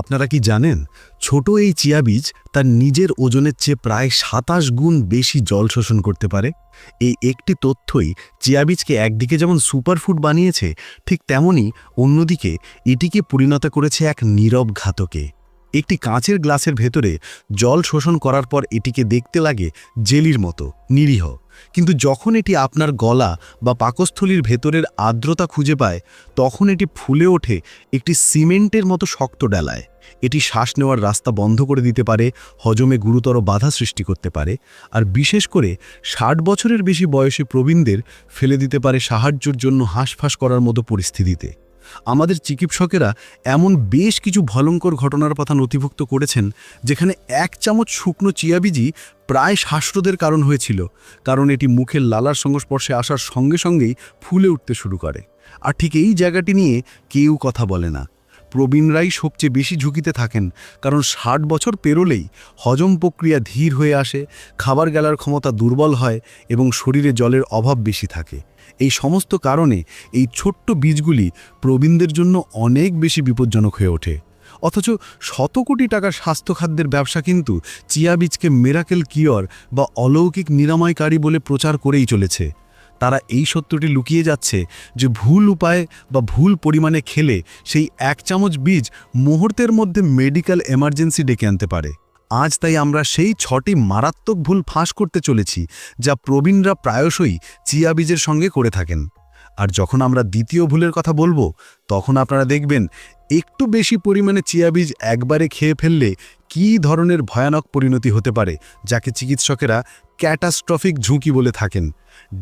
আপনারা কি জানেন, ছোট এই চিয়া বীজ তার নিজের ওজনের চেয়ে প্রায় সাতাশ গুণ বেশি জল শোষণ করতে পারে। এই একটি তথ্যই চিয়া বীজকে একদিকে যেমন সুপারফুড বানিয়েছে, ঠিক তেমনি অন্যদিকে এটিকে পরিণত করেছে এক নীরব ঘাতকে। একটি কাঁচের গ্লাসের ভেতরে জল শোষণ করার পর এটিকে দেখতে লাগে জেলির মতো, নিরীহ। কিন্তু যখন এটি আপনার গলা বা পাকস্থলীর ভেতরের আর্দ্রতা খুঁজে পায়, তখন এটি ফুলে ওঠে, একটি সিমেন্টের মতো শক্ত ডালায়। এটি শ্বাস নেওয়ার রাস্তা বন্ধ করে দিতে পারে, হজমে গুরুতর বাধা সৃষ্টি করতে পারে, আর বিশেষ করে ষাট বছরের বেশি বয়সে প্রবীণদের ফেলে দিতে পারে সাহায্যের জন্য হাঁসফাঁস করার মতো পরিস্থিতিতে। আমাদের চিকিৎসকেরা এমন বেশ কিছু ভয়ঙ্কর ঘটনার কথা নথিভুক্ত করেছেন, যেখানে এক চামচ শুকনো চিয়াবিজি প্রায় শ্বাসরোধের কারণ হয়েছিল, কারণ এটি মুখের লালার সংস্পর্শে আসার সঙ্গে সঙ্গেই ফুলে উঠতে শুরু করে। আর ঠিক এই জায়গাটি নিয়ে কেউ কথা বলে না। প্রবীণরাই সবচেয়ে বেশি ঝুঁকিতে থাকেন, কারণ ষাট বছর পেরোলেই হজম প্রক্রিয়া ধীর হয়ে আসে, খাবার গেলার ক্ষমতা দুর্বল হয় এবং শরীরে জলের অভাব বেশি থাকে। এই সমস্ত কারণে এই ছোট্ট বীজগুলি প্রবীণদের জন্য অনেক বেশি বিপজ্জনক হয়ে ওঠে। অথচ শত কোটি টাকার স্বাস্থ্য খাদ্যের ব্যবসা কিন্তু চিয়া বীজকে মেরাকেল কিয়র বা অলৌকিক নিরাময়কারী বলে প্রচার করেই চলেছে। তারা এই সত্যটি লুকিয়ে যাচ্ছে যে ভুল উপায়ে বা ভুল পরিমাণে খেলে সেই এক চামচ বীজ মুহূর্তের মধ্যে মেডিকেল এমার্জেন্সি ডেকে আনতে পারে। আজ তাই আমরা সেই ছটি মারাত্মক ভুল ফাঁস করতে চলেছি যা প্রবীণরা প্রায়শই চিয়া বীজের সঙ্গে করে থাকেন। আর যখন আমরা দ্বিতীয় ভুলের কথা বলব, তখন আপনারা দেখবেন একটু বেশি পরিমাণে চিয়া বীজ একবারে খেয়ে ফেললে কী ধরনের ভয়ানক পরিণতি হতে পারে, যাকে চিকিৎসকেরা ক্যাটাস্ট্রফিক ঝুঁকি বলে থাকেন।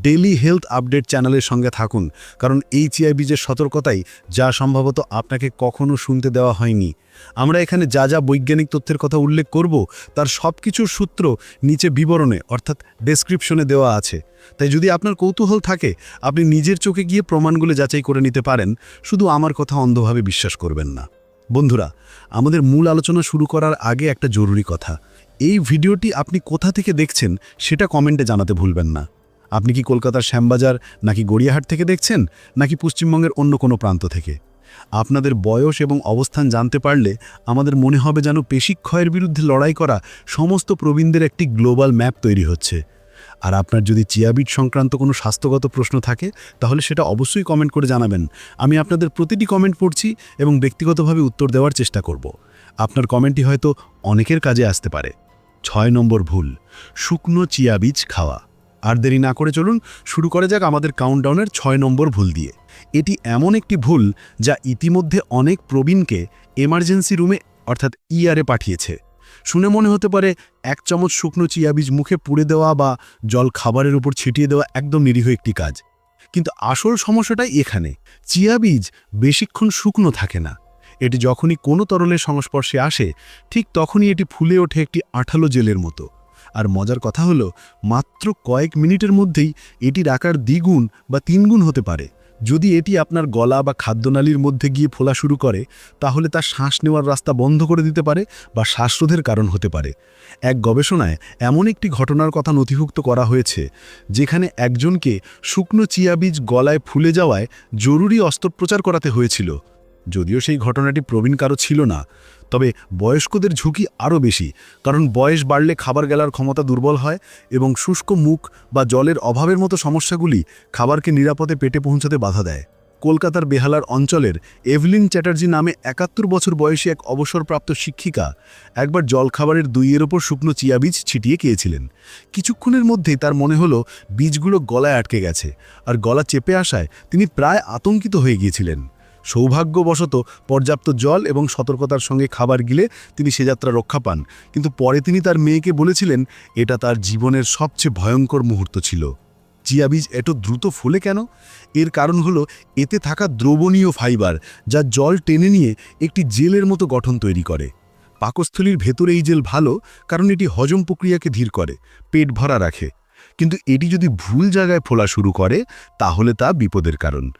ডেলি হেলথ আপডেট চ্যানেলের সঙ্গে থাকুন, কারণ এই চিয়া বীজের সতর্কতাই, যা সম্ভবত আপনাকে কখনো শুনতে দেওয়া হয়নি। আমরা এখানে যা যা বৈজ্ঞানিক তথ্যের কথা উল্লেখ করব, তার সব কিছুর সূত্র নিচে বিবরণে, অর্থাৎ ডেসক্রিপশনে দেওয়া আছে। তাই যদি আপনার কৌতূহল থাকে, আপনি নিজের চোখে গিয়ে প্রমাণগুলো যাচাই করে নিতে পারেন, শুধু আমার কথা অন্ধভাবে বিশ্বাস করবেন না। বন্ধুরা, আমাদের মূল আলোচনা শুরু করার আগে একটা জরুরি কথা। এই ভিডিওটি আপনি কোথা থেকে দেখছেন সেটা কমেন্টে জানাতে ভুলবেন না। আপনি কি কলকাতার শ্যামবাজার নাকি গড়িয়াহাট থেকে দেখছেন, নাকি পশ্চিমবঙ্গের অন্য কোনো প্রান্ত থেকে? আপনাদের বয়স এবং অবস্থান জানতে পারলে আমাদের মনে হবে যেন পেশিক্ষয়ের বিরুদ্ধে লড়াই করা সমস্ত প্রবীণদের একটি গ্লোবাল ম্যাপ তৈরি হচ্ছে। আর আপনার যদি চিয়াবিট সংক্রান্ত কোনো স্বাস্থ্যগত প্রশ্ন থাকে, তাহলে সেটা অবশ্যই কমেন্ট করে জানাবেন। আমি আপনাদের প্রতিটি কমেন্ট পড়ছি এবং ব্যক্তিগতভাবে উত্তর দেওয়ার চেষ্টা করব। আপনার কমেন্টটি হয়তো অনেকের কাজে আসতে পারে। ছয় নম্বর ভুল, শুকনো চিয়া বীজ খাওয়া। আর দেরি না করে চলুন, শুরু করে যাক আমাদের কাউন্টডাউনের ছয় নম্বর ভুল দিয়ে। এটি এমন একটি ভুল যা ইতিমধ্যে অনেক প্রবীণকে এমার্জেন্সি রুমে অর্থাৎ ইআরে পাঠিয়েছে। শুনে মনে হতে পারে এক চামচ শুকনো চিয়া বীজ মুখে পুড়ে দেওয়া বা জল খাবারের উপর ছিটিয়ে দেওয়া একদম নিরীহ একটি কাজ। কিন্তু আসল সমস্যাটাই এখানে। চিয়া বীজ বেশিক্ষণ শুকনো থাকে না। এটি যখনই কোনো তরলের সংস্পর্শে আসে, ঠিক তখনই এটি ফুলে ওঠে একটি আঠালো জেলের মতো। আর মজার কথা হলো, মাত্র কয়েক মিনিটের মধ্যেই এটির আকার দ্বিগুণ বা তিনগুণ হতে পারে। যদি এটি আপনার গলা বা খাদ্যনালীর মধ্যে গিয়ে ফোলা শুরু করে, তাহলে তা শ্বাস নেওয়ার রাস্তা বন্ধ করে দিতে পারে বা শ্বাসরোধের কারণ হতে পারে। এক গবেষণায় এমন একটি ঘটনার কথা নথিভুক্ত করা হয়েছে, যেখানে একজনকে শুকনো চিয়া বীজ গলায় ফুলে যাওয়ায় জরুরি অস্ত্রোপচার করাতে হয়েছিল। যদিও সেই ঘটনাটি প্রবীণ কারও ছিল না, তবে বয়স্কদের ঝুঁকি আরও বেশি, কারণ বয়স বাড়লে খাবার গেলার ক্ষমতা দুর্বল হয় এবং শুষ্ক মুখ বা জলের অভাবের মতো সমস্যাগুলি খাবারকে নিরাপদে পেটে পৌঁছাতে বাধা দেয়। কলকাতার বেহালার অঞ্চলের এভলিন চ্যাটার্জি নামে একাত্তর বছর বয়সী এক অবসরপ্রাপ্ত শিক্ষিকা একবার জলখাবারের দুইয়ের ওপর শুকনো চিয়া বীজ ছিটিয়ে খেয়েছিলেন। কিছুক্ষণের মধ্যেই তার মনে হলো বীজগুলো গলায় আটকে গেছে, আর গলা চেপে আসায় তিনি প্রায় আতঙ্কিত হয়ে গিয়েছিলেন। সৌভাগ্যবশত পর্যাপ্ত জল এবং সতর্কতার সঙ্গে খাবার গিলে তিনি সে যাত্রা রক্ষা পান। কিন্তু পরে তিনি তার মেয়েকে বলেছিলেন, এটা তার জীবনের সবচেয়ে ভয়ঙ্কর মুহূর্ত ছিল। চিয়া বীজ এত দ্রুত ফুলে কেন? এর কারণ হলো এতে থাকা দ্রবণীয় ফাইবার, যা জল টেনে নিয়ে একটি জেলের মতো গঠন তৈরি করে। পাকস্থলীর ভেতরে এই জেল ভালো, কারণ এটি হজম প্রক্রিয়াকে ধীর করে, পেট ভরা রাখে। কিন্তু এটি যদি ভুল জায়গায় ফোলা শুরু করে, তাহলে তা বিপদের কারণ।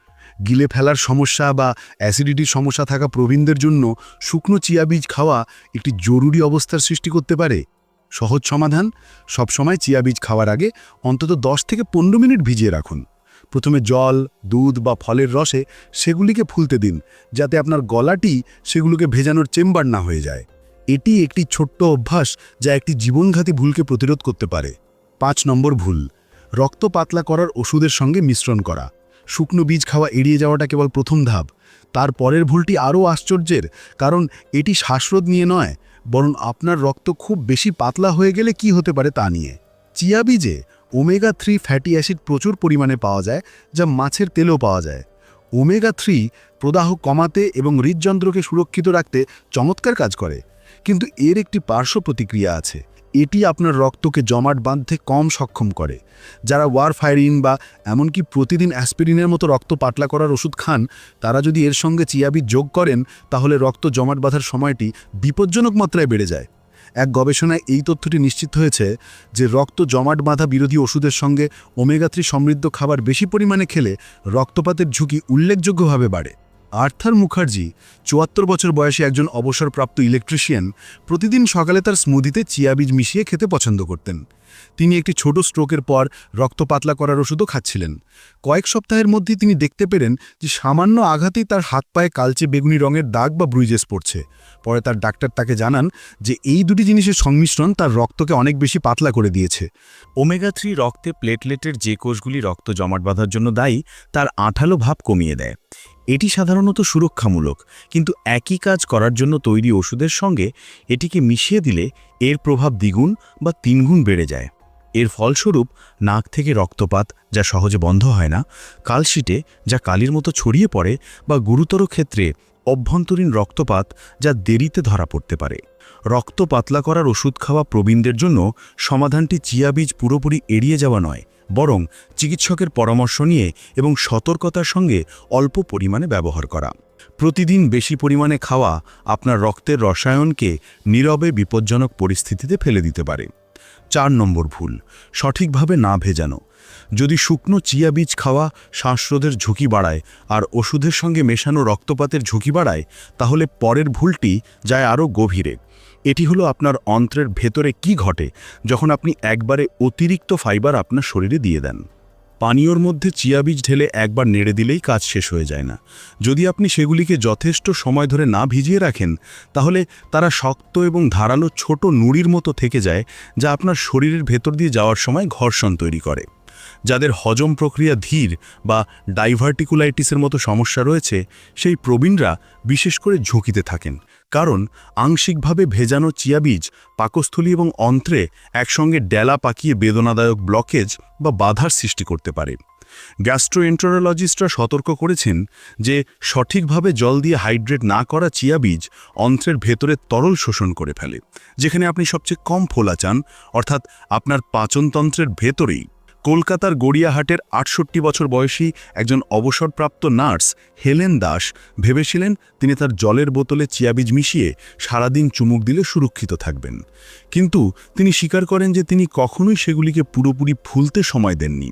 গিলে ফেলার সমস্যা বা অ্যাসিডিটির সমস্যা থাকা প্রবীণদের জন্য শুকনো চিয়া বীজ খাওয়া একটি জরুরি অবস্থার সৃষ্টি করতে পারে। সহজ সমাধান, সবসময় চিয়া বীজ খাওয়ার আগে অন্তত 10 থেকে পনেরো মিনিট ভিজিয়ে রাখুন। প্রথমে জল, দুধ বা ফলের রসে সেগুলিকে ফুলতে দিন, যাতে আপনার গলাটি সেগুলোকে ভেজানোর চেম্বার না হয়ে যায়। এটি একটি ছোট্ট অভ্যাস যা একটি জীবনঘাতী ভুলকে প্রতিরোধ করতে পারে। পাঁচ নম্বর ভুল, রক্ত পাতলা করার ওষুধের সঙ্গে মিশ্রণ করা। শুকনো বীজ খাওয়া এড়িয়ে যাওয়াটা কেবল প্রথম ধাপ। তার পরের ভুলটি আরও আশ্চর্যের, কারণ এটি শ্বাসরোধ নিয়ে নয়, বরং আপনার রক্ত খুব বেশি পাতলা হয়ে গেলে কি হতে পারে তা নিয়ে। চিয়া বীজে ওমেগা থ্রি ফ্যাটি অ্যাসিড প্রচুর পরিমাণে পাওয়া যায়, যা মাছের তেলেও পাওয়া যায়। ওমেগা থ্রি প্রদাহ কমাতে এবং হৃদযন্ত্রকে সুরক্ষিত রাখতে চমৎকার কাজ করে, কিন্তু এর একটি পার্শ্ব প্রতিক্রিয়া আছে। এটি আপনার রক্তকে জমাট বাঁধতে কম সক্ষম করে। যারা ওয়ারফায়ারিন বা এমনকি প্রতিদিন অ্যাসপিরিনের মতো রক্ত পাতলা করার ওষুধ খান, তারা যদি এর সঙ্গে চিয়াবিদ যোগ করেন, তাহলে রক্ত জমাট বাঁধার সময়টি বিপজ্জনক মাত্রায় বেড়ে যায়। এক গবেষণায় এই তথ্যটি নিশ্চিত হয়েছে যে রক্ত জমাট বাঁধা বিরোধী ওষুধের সঙ্গে ওমেগা থ্রি সমৃদ্ধ খাবার বেশি পরিমাণে খেলে রক্তপাতের ঝুঁকি উল্লেখযোগ্যভাবে বাড়ে। আর্থার মুখার্জি, চুয়াত্তর বছর বয়সে একজন অবসরপ্রাপ্ত ইলেকট্রিশিয়ান, প্রতিদিন সকালে তার স্মুদিতে চিয়া বীজ মিশিয়ে খেতে পছন্দ করতেন। তিনি একটি ছোট স্ট্রোকের পর রক্ত পাতলা করার ওষুধও খাচ্ছিলেন। কয়েক সপ্তাহের মধ্যেই তিনি দেখতে পেলেন যে সামান্য আঘাতেই তার হাত পায়ে কালচে বেগুনি রঙের দাগ বা ব্রুইজেস পড়ছে। পরে তার ডাক্তার তাকে জানান যে এই দুটি জিনিসের সংমিশ্রণ তার রক্তকে অনেক বেশি পাতলা করে দিয়েছে। ওমেগা থ্রি রক্তে প্লেটলেটের যে কোষগুলি রক্ত জমাট বাঁধার জন্য দায়ী, তার আঠালো ভাব কমিয়ে দেয়। এটি সাধারণত সুরক্ষামূলক, কিন্তু একই কাজ করার জন্য তৈরি ওষুধের সঙ্গে এটিকে মিশিয়ে দিলে এর প্রভাব দ্বিগুণ বা তিনগুণ বেড়ে যায়। এর ফলস্বরূপ, নাক থেকে রক্তপাত, যা সহজে বন্ধ হয় না, কালশিটে, যা কালির মতো ছড়িয়ে পড়ে বা গুরুতর ক্ষেত্রে অভ্যন্তরীণ রক্তপাত যা দেরিতে ধরা পড়তে পারে। রক্ত পাতলা করার ওষুধ খাওয়া প্রবীণদের জন্য সমাধানটি চিয়া বীজ পুরোপুরি এড়িয়ে যাওয়া নয়, বরং চিকিৎসকের পরামর্শ নিয়ে এবং সতর্কতার সঙ্গে অল্প পরিমাণে ব্যবহার করা। প্রতিদিন বেশি পরিমাণে খাওয়া আপনার রক্তের রসায়নকে নীরবে বিপজ্জনক পরিস্থিতিতে ফেলে দিতে পারে। চার নম্বর ভুল, সঠিকভাবে না ভেজানো। যদি শুকনো চিয়া বীজ খাওয়া শ্বাসরোধের ঝুঁকি বাড়ায় আর ওষুধের সঙ্গে মেশানো রক্তপাতের ঝুঁকি বাড়ায়, তাহলে পরের ভুলটি যায় আরও গভীরে। এটি হলো আপনার অন্ত্রের ভেতরে কি ঘটে, যখন আপনি একবারে অতিরিক্ত ফাইবার আপনার শরীরে দিয়ে দেন। পানীয়র মধ্যে চিয়া বীজ ঢেলে একবার নেড়ে দিলেই কাজ শেষ হয়ে যায় না। যদি আপনি সেগুলিকে যথেষ্ট সময় ধরে না ভিজিয়ে রাখেন, তাহলে তারা শক্ত এবং ধারালো ছোট নুড়ির মতো থেকে যায়, যা আপনার শরীরের ভেতর দিয়ে যাওয়ার সময় ঘর্ষণ তৈরি করে। যাদের হজম প্রক্রিয়া ধীর বা ডাইভার্টিকুলাইটিসের মতো সমস্যা রয়েছে, সেই প্রবীণরা বিশেষ করে ঝুঁকিতে থাকেন। কারণ আংশিকভাবে ভেজানো চিয়াবীজ পাকস্থলী এবং অন্ত্রে একসঙ্গে ডেলা পাকিয়ে বেদনাদায়ক ব্লকেজ বা বাধার সৃষ্টি করতে পারে। গ্যাস্ট্রোএন্টারোলজিস্টরা সতর্ক করেছেন যে সঠিকভাবে জল দিয়ে হাইড্রেট না করা চিয়া বীজ অন্ত্রের ভেতরে তরল শোষণ করে ফেলে, যেখানে আপনি সবচেয়ে কম ফোলা চান অর্থাৎ আপনার পাচনতন্ত্রের ভেতরেই। কলকাতার গড়িয়াহাটের আটষট্টি বছর বয়সী একজন অবসরপ্রাপ্ত নার্স হেলেন দাস ভেবেছিলেন তিনি তার জলের বোতলে চিয়াবীজ মিশিয়ে সারাদিন চুমুক দিলে সুরক্ষিত থাকবেন। কিন্তু তিনি স্বীকার করেন যে তিনি কখনোই সেগুলিকে পুরোপুরি ফুলতে সময় দেননি।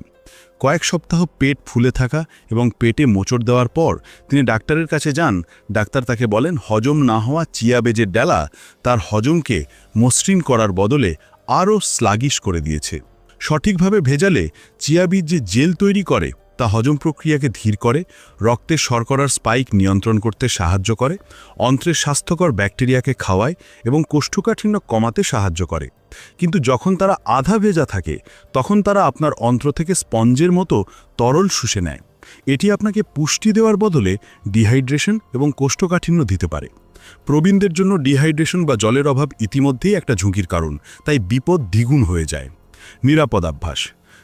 কয়েক সপ্তাহ পেট ফুলে থাকা এবং পেটে মোচড় দেওয়ার পর তিনি ডাক্তারের কাছে যান। ডাক্তার তাকে বলেন, হজম না হওয়া চিয়াবেজের ডেলা তার হজমকে মসৃণ করার বদলে আরও স্লাগিশ করে দিয়েছে। সঠিকভাবে ভেজালে চিয়াবীজ যে জেল তৈরি করে, তা হজম প্রক্রিয়াকে ধীর করে রক্তের শর্করার স্পাইক নিয়ন্ত্রণ করতে সাহায্য করে, অন্ত্রের স্বাস্থ্যকর ব্যাকটেরিয়াকে খাওয়ায় এবং কোষ্ঠকাঠিন্য কমাতে সাহায্য করে। কিন্তু যখন তারা আধা ভেজা থাকে, তখন তারা আপনার অন্ত্র থেকে স্পঞ্জের মতো তরল শুষে নেয়। এটি আপনাকে পুষ্টি দেওয়ার বদলে ডিহাইড্রেশন এবং কোষ্ঠকাঠিন্য দিতে পারে। প্রবীণদের জন্য ডিহাইড্রেশন বা জলের অভাব ইতিমধ্যেই একটা ঝুঁকির কারণ, তাই বিপদ দ্বিগুণ হয়ে যায়। নিরাপদ অভ্যাস।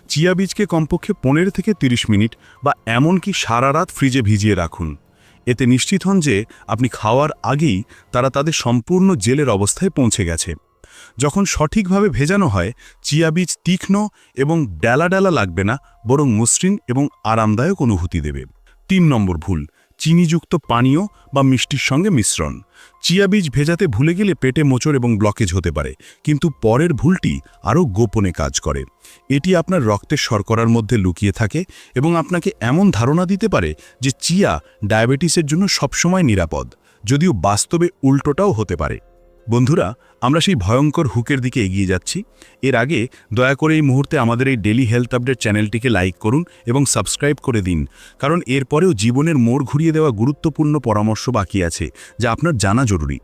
চিয়া বীজকে কমপক্ষে পনেরো থেকে ৩০ মিনিট বা এমনকি সারা রাত ফ্রিজে ভিজিয়ে রাখুন। এতে নিশ্চিত হন যে আপনি খাওয়ার আগেই তারা তাদের সম্পূর্ণ জেলের অবস্থায় পৌঁছে গেছে। যখন সঠিকভাবে ভেজানো হয়, চিয়া বীজ তীক্ষ্ণ এবং ডেলা ডেলা লাগবে না, বরং মসৃণ এবং আরামদায়ক অনুভূতি দেবে। তিন নম্বর ভুল চিনিযুক্ত পানীয় বা মিষ্টির সঙ্গে মিশ্রণ। চিয়া বীজ ভেজাতে ভুলে গেলে পেটে মোচর এবং ব্লকেজ হতে পারে, কিন্তু পরের ভুলটি আরও গোপনে কাজ করে। এটি আপনার রক্তের শর্করার মধ্যে লুকিয়ে থাকে এবং আপনাকে এমন ধারণা দিতে পারে যে চিয়া ডায়াবেটিসের জন্য সবসময় নিরাপদ, যদিও বাস্তবে উল্টোটাও হতে পারে। বন্ধুরা, আমরা সেই ভয়ঙ্কর হুকের দিকে এগিয়ে যাচ্ছি। এর আগে দয়া করে এই মুহূর্তে আমাদের এই ডেলি হেলথ আপডেট চ্যানেলটিকে লাইক করুন এবং সাবস্ক্রাইব করে দিন। কারণ এরপরেও জীবনের মোড় ঘুরিয়ে দেওয়া গুরুত্বপূর্ণ পরামর্শ বাকি আছে, যা আপনার জানা জরুরি।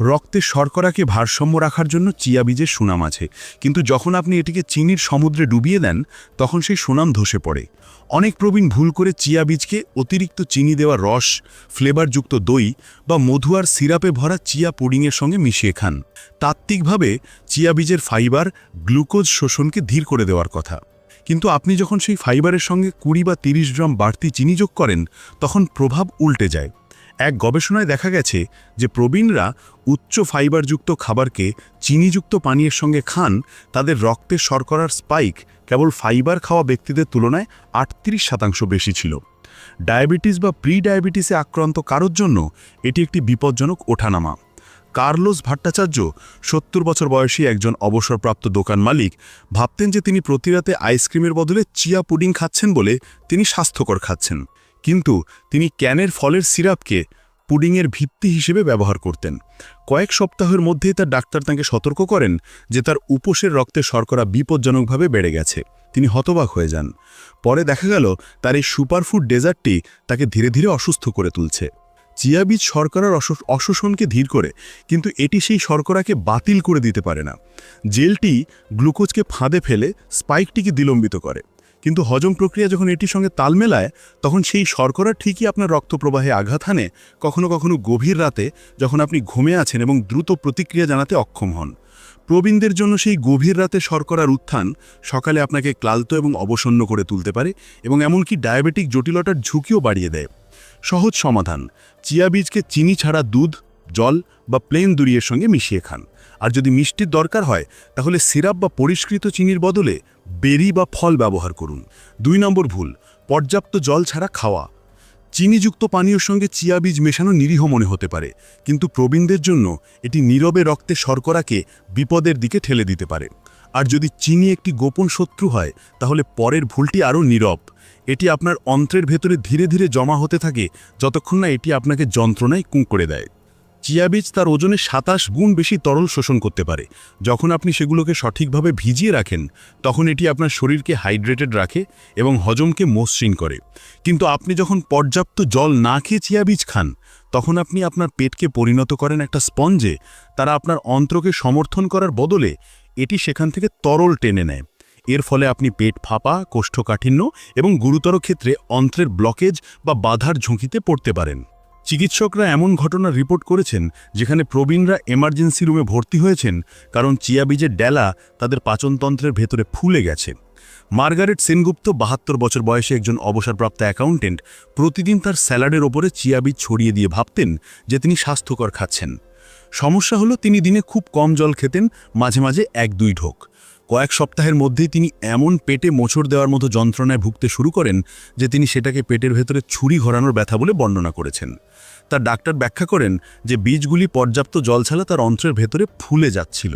রক্তে শর্করাকে ভারসাম্য রাখার জন্য চিয়া বীজের সুনাম আছে। কিন্তু যখন আপনি এটিকে চিনির সমুদ্রে ডুবিয়ে দেন, তখন সেই সুনাম ধসে পড়ে। অনেক প্রবীণ ভুল করে চিয়া বীজকে অতিরিক্ত চিনি দেওয়া রস, ফ্লেভারযুক্ত দই বা মধু আর সিরাপে ভরা চিয়া পুডিংয়ের সঙ্গে মিশিয়ে খান। তাত্ত্বিকভাবে, চিয়া বীজের ফাইবার গ্লুকোজ শোষণকে ধীর করে দেওয়ার কথা। কিন্তু আপনি যখন সেই ফাইবারের সঙ্গে কুড়ি বা তিরিশ গ্রাম বাড়তি চিনি যোগ করেন, তখন প্রভাব উল্টে যায়। এক গবেষণায় দেখা গেছে যে প্রবীণরা উচ্চ ফাইবারযুক্ত খাবারকে চিনিযুক্ত পানীয়ের সঙ্গে খান, তাদের রক্তের শর্করার স্পাইক কেবল ফাইবার খাওয়া ব্যক্তিদের তুলনায় আটত্রিশ শতাংশ বেশি ছিল। ডায়াবেটিস বা প্রি ডায়াবেটিসে আক্রান্ত কারোর জন্য এটি একটি বিপজ্জনক ওঠানামা। কার্লোস ভট্টাচার্য, সত্তর বছর বয়সী একজন অবসরপ্রাপ্ত দোকান মালিক, ভাবতেন যে তিনি প্রতিরাতে আইসক্রিমের বদলে চিয়া পুডিং খাচ্ছেন বলে তিনি স্বাস্থ্যকর খাচ্ছেন। কিন্তু তিনি ক্যানের ফলের সিরাপকে পুডিংয়ের ভিত্তি হিসেবে ব্যবহার করতেন। কয়েক সপ্তাহের মধ্যেই তার ডাক্তার তাকে সতর্ক করেন যে তার উপোসের রক্তে শর্করা বিপজ্জনকভাবে বেড়ে গেছে। তিনি হতবাক হয়ে যান। পরে দেখা গেল তার এই সুপারফুড ডেজার্টটি তাকে ধীরে ধীরে অসুস্থ করে তুলছে। চিয়া বীজ শর্করার অশ- অশোষণকে ধীর করে, কিন্তু এটি সেই শর্করাকে বাতিল করে দিতে পারে না। জেলটি গ্লুকোজকে ফাঁদে ফেলে স্পাইকটিকে বিলম্বিত করে। কিন্তু হজম প্রক্রিয়া যখন এটির সঙ্গে তাল মেলায়, তখন সেই শর্করা ঠিকই আপনার রক্তপ্রবাহে আঘাত হানে, কখনো কখনো গভীর রাতে, যখন আপনি ঘুমে আছেন এবং দ্রুত প্রতিক্রিয়া জানাতে অক্ষম হন। প্রবীণদের জন্য সেই গভীর রাতে শর্করার উত্থান সকালে আপনাকে ক্লান্ত এবং অবসন্ন করে তুলতে পারে এবং এমনকি ডায়াবেটিক জটিলতার ঝুঁকিও বাড়িয়ে দেয়। সহজ সমাধান, চিয়া বীজকে চিনি ছাড়া দুধ, জল বা প্লেন দুরিয়ের সঙ্গে মিশিয়ে খান। আর যদি মিষ্টির দরকার হয়, তাহলে সিরাপ বা পরিষ্কৃত চিনির বদলে বেরি বা ফল ব্যবহার করুন। দুই নম্বর ভুল, পর্যাপ্ত জল ছাড়া খাওয়া। চিনিযুক্ত পানীয়র সঙ্গে চিয়া বীজ মেশানো নিরীহ মনে হতে পারে, কিন্তু প্রবীণদের জন্য এটি নীরবে রক্তে শর্করাকে বিপদের দিকে ঠেলে দিতে পারে। আর যদি চিনি একটি গোপন শত্রু হয়, তাহলে পরের ভুলটি আরও নীরব। এটি আপনার অন্ত্রের ভেতরে ধীরে ধীরে জমা হতে থাকে, যতক্ষণ না এটি আপনাকে যন্ত্রণায় কুঁ করে দেয়। চিয়া বীজ তার ওজনে সাতাশ গুণ বেশি তরল শোষণ করতে পারে। যখন আপনি সেগুলোকে সঠিকভাবে ভিজিয়ে রাখেন, তখন এটি আপনার শরীরকে হাইড্রেটেড রাখে এবং হজমকে মসৃণ করে। কিন্তু আপনি যখন পর্যাপ্ত জল না খেয়ে চিয়া বীজ খান, তখন আপনি আপনার পেটকে পরিণত করেন একটা স্পঞ্জে, তারা আপনার অন্ত্রকে সমর্থন করার বদলে এটি সেখান থেকে তরল টেনে নেয়। এর ফলে আপনি পেট ফাঁপা, কোষ্ঠকাঠিন্য এবং গুরুতর ক্ষেত্রে অন্ত্রের ব্লকেজ বা বাধার ঝুঁকিতে পড়তে পারেন। চিকিৎসকরা এমন ঘটনা রিপোর্ট করেছেন যেখানে প্রবীণরা এমার্জেন্সি রুমে ভর্তি হয়েছেন কারণ চিয়া বীজের ডেলা তাদের পাচনতন্ত্রের ভেতরে ফুলে গেছে। মার্গারেট সেনগুপ্ত বাহাত্তর বছর বয়সে একজন অবসরপ্রাপ্ত অ্যাকাউন্টেন্ট প্রতিদিন তার স্যালাডের ওপরে চিয়া বীজ ছড়িয়ে দিয়ে ভাবতেন যে তিনি স্বাস্থ্যকর খাচ্ছেন। সমস্যা হলো তিনি দিনে খুব কম জল খেতেন, মাঝে মাঝে এক দুই ঢোক। কয়েক সপ্তাহের মধ্যেই তিনি এমন পেটে মোচড় দেওয়ার মতো যন্ত্রণায় ভুগতে শুরু করেন যে তিনি সেটাকে পেটের ভেতরে ছুরি ঘোরানোর ব্যথা বলে বর্ণনা করেছেন। তার ডাক্তার ব্যাখ্যা করেন যে বীজগুলি পর্যাপ্ত জল ছাড়া তার অন্ত্রের ভেতরে ফুলে যাচ্ছিল।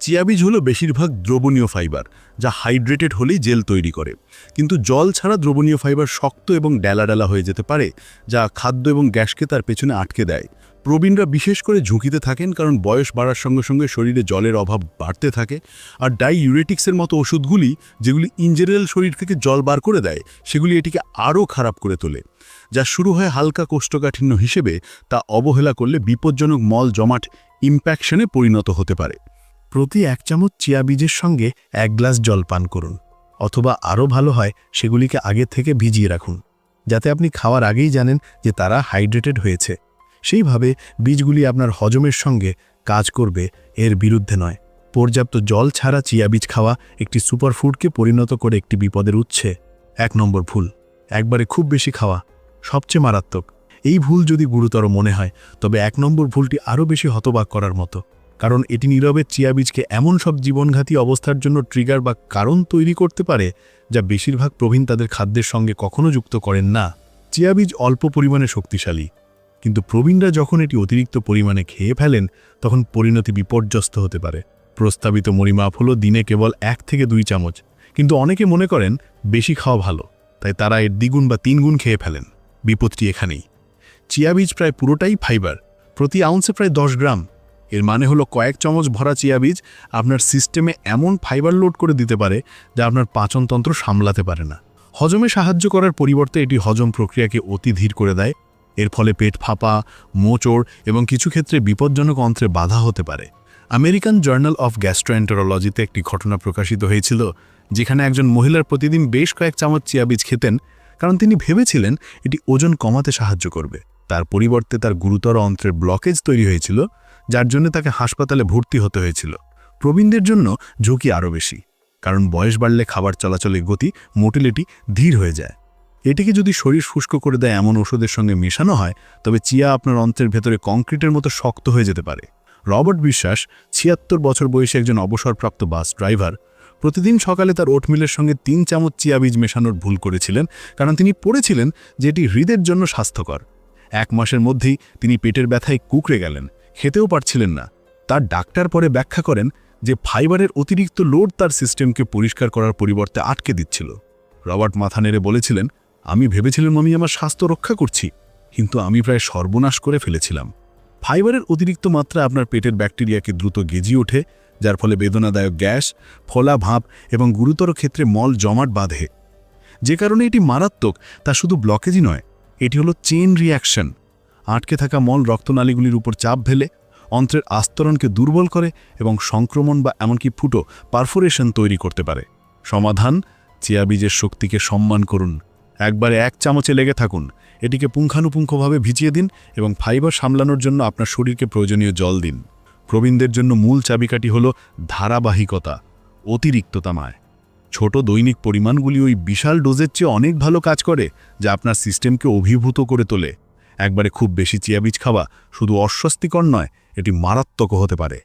চিয়া বীজ হলো বেশিরভাগ দ্রবণীয় ফাইবার, যা হাইড্রেটেড হলেই জেল তৈরি করে। কিন্তু জল ছাড়া দ্রবণীয় ফাইবার শক্ত এবং ডেলা ডেলা হয়ে যেতে পারে, যা খাদ্য এবং গ্যাসকে তার পেছনে আটকে দেয়। প্রবীণরা বিশেষ করে ঝুঁকিতে থাকেন কারণ বয়স বাড়ার সঙ্গে সঙ্গে শরীরে জলের অভাব বাড়তে থাকে আর ডাইইউরেটিক্সের মতো ওষুধগুলি যেগুলি ইন জেনারেল শরীর থেকে জল বার করে দেয়, সেগুলি এটিকে আরও খারাপ করে তোলে, যা শুরু হয় হালকা কোষ্ঠকাঠিন্য হিসেবে, তা অবহেলা করলে বিপজ্জনক মল জমাট ইম্প্যাকশনে পরিণত হতে পারে। প্রতি এক চামচ চিয়া বীজের সঙ্গে এক গ্লাস জল পান করুন, অথবা আরও ভালো হয়, সেগুলিকে আগে থেকে ভিজিয়ে রাখুন, যাতে আপনি খাওয়ার আগেই জানেন যে তারা হাইড্রেটেড হয়েছে। সেইভাবে বীজগুলি আপনার হজমের সঙ্গে কাজ করবে, এর বিরুদ্ধে নয়। পর্যাপ্ত জল ছাড়া চিয়া বীজ খাওয়া একটি সুপারফুডকে পরিণত করে একটি বিপদের উচ্ছে এক নম্বর ভুল, একবারে খুব বেশি খাওয়া সবচেয়ে মারাত্মক। এই ভুল যদি গুরুতর মনে হয়, তবে এক নম্বর ভুলটি আরও বেশি হতবাক করার মতো। কারণ এটি নীরবে চিয়া বীজকে এমন সব জীবনঘাতী অবস্থার জন্য ট্রিগার বা কারণ তৈরি করতে পারে, যা বেশিরভাগ প্রবীণ তাদের খাদ্যের সঙ্গে কখনো যুক্ত করেন না। চিয়া বীজ অল্প পরিমাণে শক্তিশালী। কিন্তু প্রবীণরা যখন এটি অতিরিক্ত পরিমাণে খেয়ে ফেলেন, তখন পরিণতি বিপর্যস্ত হতে পারে। প্রস্তাবিত মরিমাপ হলো দিনে কেবল এক থেকে দুই চামচ। কিন্তু অনেকে মনে করেন বেশি খাওয়া ভালো, তাই তারা এর দ্বিগুণ বা তিনগুণ খেয়ে ফেলেন। বিপদটি এখানেই। চিয়া বীজ প্রায় পুরোটাই ফাইবার, প্রতি আউন্সে প্রায় দশ গ্রাম। এর মানে হলো কয়েক চামচ ভরা চিয়া বীজ আপনার সিস্টেমে এমন ফাইবার লোড করে দিতে পারে যা আপনার পাচনতন্ত্র সামলাতে পারে না। হজমে সাহায্য করার পরিবর্তে এটি হজম প্রক্রিয়াকে অতি ধীর করে দেয় এর ফলে পেট ফাঁপা, মোচড় এবং কিছু ক্ষেত্রে বিপজ্জনক অন্ত্রে বাধা হতে পারে। আমেরিকান জার্নাল অফ গ্যাস্ট্রোএন্টারোলজিতে একটি ঘটনা প্রকাশিত হয়েছিল, যেখানে একজন মহিলার প্রতিদিন বেশ কয়েক চামচ চিয়া বীজ খেতেন, কারণ তিনি ভেবেছিলেন এটি ওজন কমাতে সাহায্য করবে। তার পরিবর্তে তার গুরুতর অন্ত্রের ব্লকেজ তৈরি হয়েছিল, যার জন্য তাকে হাসপাতালে ভর্তি হতে হয়েছিল। প্রবীণদের জন্য ঝুঁকি আরও বেশি, কারণ বয়স বাড়লে খাবার চলাচলের গতি, মোটিলিটি ধীর হয়ে যায়। এটিকে যদি শরীর শুষ্ক করে দেয় এমন ওষুধের সঙ্গে মেশানো হয়, তবে চিয়া আপনার অন্ত্রের ভেতরে কংক্রিটের মতো শক্ত হয়ে যেতে পারে। রবার্ট বিশ্বাস, ছিয়াত্তর বছর বয়সে একজন অবসরপ্রাপ্ত বাস ড্রাইভার, প্রতিদিন সকালে তার ওটমিলের সঙ্গে তিন চামচ চিয়া বীজ মেশানোর ভুল করেছিলেন, কারণ তিনি পড়েছিলেন যে এটি হৃদের জন্য স্বাস্থ্যকর। এক মাসের মধ্যেই তিনি পেটের ব্যথায় কুকড়ে গেলেন, খেতেও পারছিলেন না। তার ডাক্তার পরে ব্যাখ্যা করেন যে ফাইবারের অতিরিক্ত লোড তার সিস্টেমকে পরিষ্কার করার পরিবর্তে আটকে দিচ্ছিল। রবার্ট মাথা নেড়ে বলেছিলেন আমি ভেবেছিলাম আমি আমার স্বাস্থ্য রক্ষা করছি, কিন্তু আমি প্রায় সর্বনাশ করে ফেলেছিলাম। ফাইবারের অতিরিক্ত মাত্রা আপনার পেটের ব্যাকটেরিয়াকে দ্রুত গেজিয়ে ওঠে, যার ফলে বেদনাদায়ক গ্যাস, ফোলা ভাঁপ এবং গুরুতর ক্ষেত্রে মল জমাট বাঁধে। যে কারণে এটি মারাত্মক, তা শুধু ব্লকেজই নয়, এটি হলো চেন রিয়াকশন আটকে থাকা মল রক্তনালীগুলির উপর চাপ ফেলে অন্ত্রের আস্তরণকে দুর্বল করে এবং সংক্রমণ বা এমনকি ফুটো পারফোরেশন তৈরি করতে পারে। সমাধান চিয়া বীজের শক্তিকে সম্মান করুন। একবারে এক চামচে লেগে থাকুন। এটিকে পুঙ্খানুপুঙ্খভাবে ভিজিয়ে দিন এবং ফাইবার সামলানোর জন্য আপনার শরীরকে প্রয়োজনীয় জল দিন। প্রবীণদের জন্য মূল চাবিকাঠি হল ধারাবাহিকতা, অতিরিক্ততামায়। ছোট দৈনিক পরিমাণগুলি ওই বিশাল ডোজের চেয়ে অনেক ভালো কাজ করে, যা আপনার সিস্টেমকে অভিভূত করে তোলে। একবারে খুব বেশি চিয়াবীজ খাওয়া শুধু অস্বস্তিকর নয়, এটি মারাত্মক হতে পারে।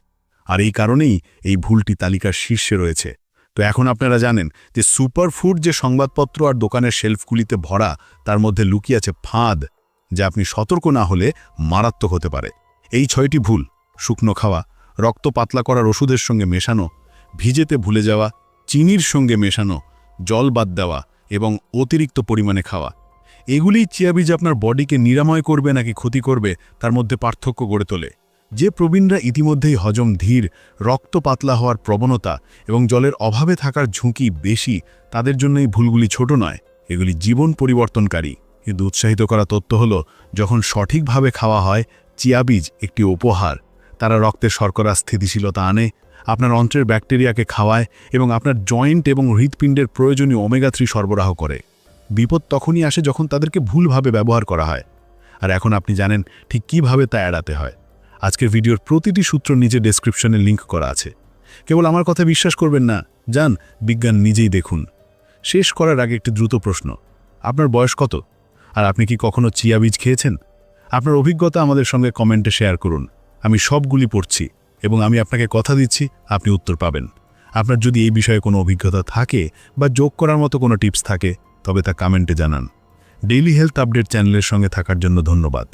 আর এই কারণেই এই ভুলটি তালিকার শীর্ষে রয়েছে। তো এখন আপনারা জানেন যে সুপারফুড যে সংবাদপত্র আর দোকানের শেলফগুলিতে ভরা, তার মধ্যে লুকিয়ে আছে ফাঁদ, যা আপনি সতর্ক না হলে মারাত্মক হতে পারে। এই ছয়টি ভুল, শুকনো খাওয়া, রক্ত পাতলা করার ওষুধের সঙ্গে মেশানো, ভিজেতে ভুলে যাওয়া, চিনির সঙ্গে মেশানো, জল বাদ দেওয়া এবং অতিরিক্ত পরিমাণে খাওয়া। এগুলিই চিয়াবিজ আপনার বডিকে নিরাময় করবে নাকি ক্ষতি করবে, তার মধ্যে পার্থক্য গড়ে তোলে। যে প্রবীণরা ইতিমধ্যেই হজম ধীর, রক্ত পাতলা হওয়ার প্রবণতা এবং জলের অভাবে থাকার ঝুঁকি বেশি, তাদের জন্য এই ভুলগুলি ছোট নয়, এগুলি জীবন পরিবর্তনকারী। কিন্তু উৎসাহিত করা তথ্য হল, যখন সঠিকভাবে খাওয়া হয় চিয়াবীজ একটি উপহার। তারা রক্তের শর্করা স্থিতিশীলতা আনে, আপনার অন্ত্রের ব্যাকটেরিয়াকে খাওয়ায় এবং আপনার জয়েন্ট এবং হৃৎপিণ্ডের প্রয়োজনীয় ওমেগা থ্রি সরবরাহ করে। বিপদ তখনই আসে যখন তাদেরকে ভুলভাবে ব্যবহার করা হয়। আর এখন আপনি জানেন ঠিক কীভাবে তা এড়াতে হয়। আজকের ভিডিওর প্রতিটি সূত্র নিজে ডেসক্রিপশনে লিংক করা আছে। কেবল আমার কথা বিশ্বাস করবেন না। যান, বিজ্ঞান নিজেই দেখুন। শেষ করার আগে একটি দ্রুত প্রশ্ন। আপনার বয়স কত? আর আপনি কি কখনো চিয়া বীজ খেয়েছেন? আপনার অভিজ্ঞতা আমাদের সঙ্গে কমেন্টে শেয়ার করুন। আমি সবগুলি পড়ছি এবং আমি আপনাকে কথা দিচ্ছি, আপনি উত্তর পাবেন। আপনার যদি এই বিষয়ে কোনো অভিজ্ঞতা থাকে বা যোগ করার মতো কোনো টিপস থাকে, তবে তা কমেন্টে জানান। ডেইলি হেলথ আপডেট চ্যানেলের সঙ্গে থাকার জন্য ধন্যবাদ।